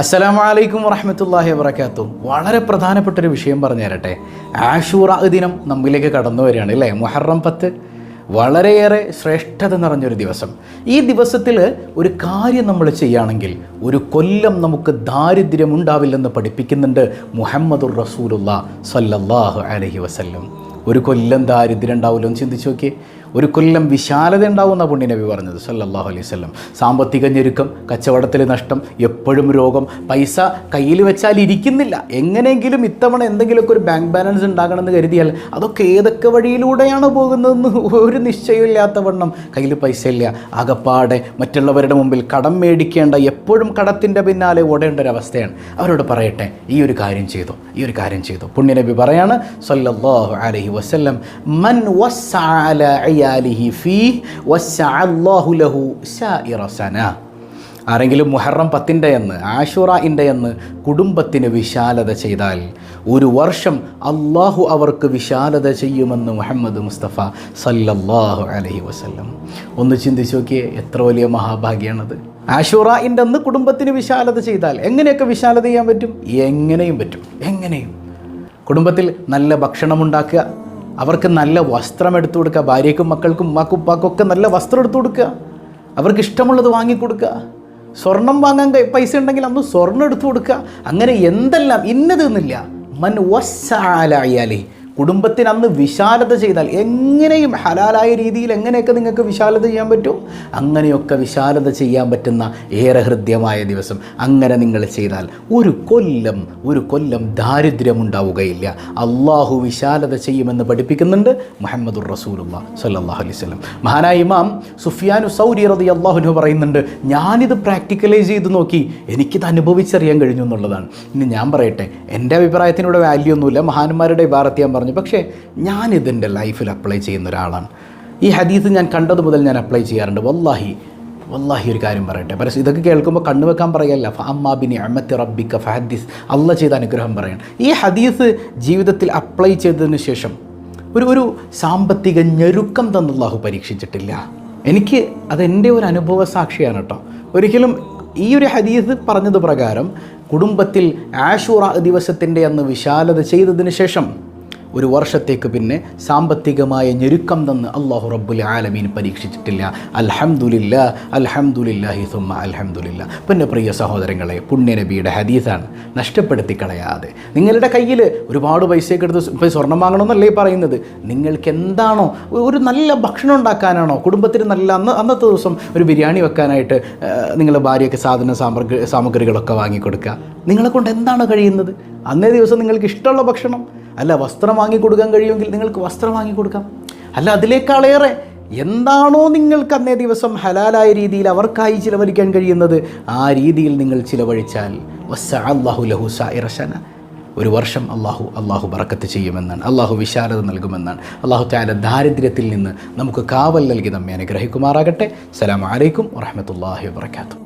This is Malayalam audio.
അസ്സലാമു അലൈക്കും വറഹമത്തല്ലാഹി വബർക്കാത്തു വളരെ പ്രധാനപ്പെട്ട ഒരു വിഷയം പറഞ്ഞു തരട്ടെ ആഷൂറ ദിനം നമ്മിലേക്ക് കടന്നു വരികയാണ് അല്ലേ? മുഹറം പത്ത് വളരെയേറെ ശ്രേഷ്ഠത നിറഞ്ഞൊരു ദിവസം. ഈ ദിവസത്തിൽ ഒരു കാര്യം നമ്മൾ ചെയ്യുകയാണെങ്കിൽ ഒരു കൊല്ലം നമുക്ക് ദാരിദ്ര്യം ഉണ്ടാവില്ലെന്ന് പഠിപ്പിക്കുന്നുണ്ട് മുഹമ്മദുർ റസൂലുള്ള സല്ലല്ലാഹു അലഹി വസല്ലം. ഒരു കൊല്ലം ദാരിദ്ര്യം ഉണ്ടാവില്ലെന്ന് ചിന്തിച്ച് നോക്കിയേ. ഒരു കൊല്ലം വിശാലത ഉണ്ടാവുന്ന പുണ്യനബി പറഞ്ഞത് സല്ലാഹു അലൈഹി വസല്ലം. സാമ്പത്തിക ഞെരുക്കം കച്ചവടത്തിൽ നഷ്ടം എപ്പോഴും രോഗം. പൈസ കയ്യിൽ വെച്ചാൽ ഇരിക്കുന്നില്ല. എങ്ങനെയെങ്കിലും ഇത്തവണ എന്തെങ്കിലുമൊക്കെ ഒരു ബാങ്ക് ബാലൻസ് ഉണ്ടാകണമെന്ന് കരുതിയാൽ അതൊക്കെ ഏതൊക്കെ വഴിയിലൂടെയാണ് പോകുന്നതെന്ന് ഒരു നിശ്ചയമില്ലാത്ത വണ്ണം കയ്യിൽ പൈസ ഇല്ല ആകപ്പാടെ മറ്റുള്ളവരുടെ മുമ്പിൽ കടം മേടിക്കേണ്ട എപ്പോഴും കടത്തിന്റെ പിന്നാലെ ഓടേണ്ട ഒരു അവസ്ഥയാണ്. അവരോട് പറയട്ടെ ഈ ഒരു കാര്യം ചെയ്തു ഈ ഒരു കാര്യം ചെയ്തു. പുണ്യനബി പറയാണ് സല്ലല്ലാഹു അലൈഹി വസല്ലം മൻ വസ്സഅ ആരെങ്കിലും മുഹറം പത്തിന്റെ എന്ന് ആഷുറയിന്റെ എന്ന് കുടുംബത്തിന് വിശാലത ചെയ്താൽ ഒരു വർഷം അള്ളാഹു അവർക്ക് വിശാലത ചെയ്യുമെന്ന് മുഹമ്മദ് മുസ്തഫ സല്ലല്ലാഹു അലഹി വസ്ല്ലം. ഒന്ന് ചിന്തിച്ച് നോക്കിയേ എത്ര വലിയ മഹാഭാഗ്യമാണത് ആഷുറയിന്റെ അന്ന് കുടുംബത്തിന് വിശാലത ചെയ്താൽ എങ്ങനെയൊക്കെ വിശാലത ചെയ്യാൻ പറ്റും? എങ്ങനെയും പറ്റും. എങ്ങനെയും. കുടുംബത്തിൽ നല്ല ഭക്ഷണം ഉണ്ടാക്കുക അവർക്ക് നല്ല വസ്ത്രം എടുത്തു കൊടുക്കുക. ഭാര്യയ്ക്കും മക്കൾക്കും ഉമ്മാക്കും ഒക്കെ നല്ല വസ്ത്രം എടുത്തു കൊടുക്കുക. അവർക്ക് ഇഷ്ടമുള്ളത് വാങ്ങിക്കൊടുക്കുക സ്വർണം വാങ്ങാൻ പൈസ ഉണ്ടെങ്കിൽ അന്ന് സ്വർണം എടുത്തു കൊടുക്കുക. അങ്ങനെ എന്തെല്ലാം? ഇന്നത് എന്നില്ല മൻ വസ്സാലായാലേ കുടുംബത്തിന് അന്ന് വിശാലത ചെയ്താൽ എങ്ങനെയും ഹലാലായ രീതിയിൽ എങ്ങനെയൊക്കെ നിങ്ങൾക്ക് വിശാലത ചെയ്യാൻ പറ്റും? അങ്ങനെയൊക്കെ വിശാലത ചെയ്യാൻ പറ്റുന്ന ഏറെ ഹൃദ്യമായ ദിവസം അങ്ങനെ നിങ്ങൾ ചെയ്താൽ ഒരു കൊല്ലം ഒരു കൊല്ലം ദാരിദ്ര്യമുണ്ടാവുകയില്ല അള്ളാഹു വിശാലത ചെയ്യുമെന്ന് പഠിപ്പിക്കുന്നുണ്ട് മുഹമ്മദുർ റസൂലുള്ള സല്ലാഹു അലൈഹി സ്വലം മഹാനായ ഇമാം സുഫിയാനു സൗരി റതി അള്ളാഹുനു പറയുന്നുണ്ട് ഞാനിത് പ്രാക്ടിക്കലൈസ് ചെയ്ത് നോക്കി എനിക്കിത് അനുഭവിച്ചറിയാൻ കഴിഞ്ഞു എന്നുള്ളതാണ്. ഇനി ഞാൻ പറയട്ടെ എന്റെ അഭിപ്രായത്തിനൂടെ വാല്യൂ ഒന്നുമില്ല. മഹാന്മാരുടെ ഇബാറത്ത് ഞാൻ പറഞ്ഞു പക്ഷേ ഞാനിതെന്റെ ലൈഫിൽ അപ്ലൈ ചെയ്യുന്ന ഒരാളാണ്. ഈ ഹദീസ് ഞാൻ കണ്ടത് മുതൽ ഞാൻ അപ്ലൈ ചെയ്യാറുണ്ട്. വല്ലാഹി വല്ലാഹി ഒരു കാര്യം പറയട്ടെ. പരസ്യം ഇതൊക്കെ കേൾക്കുമ്പോൾ കണ്ണുവെക്കാൻ പറയല്ല. അമ്മാബിനി അമ്മത്തി റബ്ബിക്ക ഫഹദീസ്. അല്ല ചെയ്ത അനുഗ്രഹം പറയണം. ഈ ഹദീസ് ജീവിതത്തിൽ അപ്ലൈ ചെയ്തതിന് ശേഷം ഒരു ഒരു സാമ്പത്തിക ഞെരുക്കം അള്ളാഹു പരീക്ഷിച്ചിട്ടില്ല. എനിക്ക് അതെന്റെ ഒരു അനുഭവ സാക്ഷിയാണ് കേട്ടോ. ഒരിക്കലും ഈ ഒരു ഹദീസ് പറഞ്ഞത് പ്രകാരം കുടുംബത്തിൽ ആഷൂറ ദിവസത്തിന്റെ അന്ന് വിശാലത ചെയ്തതിന് ശേഷം ഒരു വർഷത്തേക്ക് പിന്നെ സാമ്പത്തികമായ ഞെരുക്കം തന്ന് അള്ളാഹു റബ്ബുൽ ആലമീൻ പരീക്ഷിച്ചിട്ടില്ല. അൽഹംദുലില്ല അൽഹംദുലില്ലാഹി സുമ അൽഹംദുലില്ല. പിന്നെ പ്രിയ സഹോദരങ്ങളെ പുണ്യനബിയുടെ ഹദീസാണ് നഷ്ടപ്പെടുത്തി കളയാതെ നിങ്ങളുടെ കയ്യിൽ ഒരുപാട് പൈസയൊക്കെ എടുത്ത് ഇപ്പോൾ സ്വർണം വാങ്ങണമെന്നല്ലേ പറയുന്നത്? നിങ്ങൾക്ക് എന്താണോ ഒരു നല്ല ഭക്ഷണം ഉണ്ടാക്കാനാണോ? കുടുംബത്തിന് നല്ല അന്ന് അന്നത്തെ ദിവസം ഒരു ബിരിയാണി വെക്കാനായിട്ട് നിങ്ങളുടെ ഭാര്യയ്ക്ക് സാധന സാമഗ്രി സാമഗ്രികളൊക്കെ വാങ്ങിക്കൊടുക്കുക. നിങ്ങളെ കൊണ്ട് എന്താണ് കഴിയുന്നത്? അന്നേ ദിവസം നിങ്ങൾക്ക് ഇഷ്ടമുള്ള ഭക്ഷണം അല്ല വസ്ത്രം വാങ്ങിക്കൊടുക്കാൻ കഴിയുമെങ്കിൽ നിങ്ങൾക്ക് വസ്ത്രം വാങ്ങിക്കൊടുക്കാം. അല്ല അതിലേക്കാളേറെ എന്താണോ നിങ്ങൾക്ക് അന്നേ ദിവസം ഹലാലായ രീതിയിൽ അവർക്കായി ചിലവഴിക്കാൻ കഴിയുന്നത് ആ രീതിയിൽ നിങ്ങൾ ചിലവഴിച്ചാൽ അള്ളാഹു ലഹു സായിറശന ഒരു വർഷം അള്ളാഹു അള്ളാഹു ബറക്കത്ത് ചെയ്യുമെന്നാണ് അള്ളാഹു വിശാലത നൽകുമെന്നാണ്. അള്ളാഹു താല ദാരിദ്ര്യത്തിൽ നിന്ന് നമുക്ക് കാവൽ നൽകി നമ്മെ അനുഗ്രഹിക്കുമാറാകട്ടെ. സലാം അലൈക്കും വറഹമത്തല്ലാഹി വാത്തു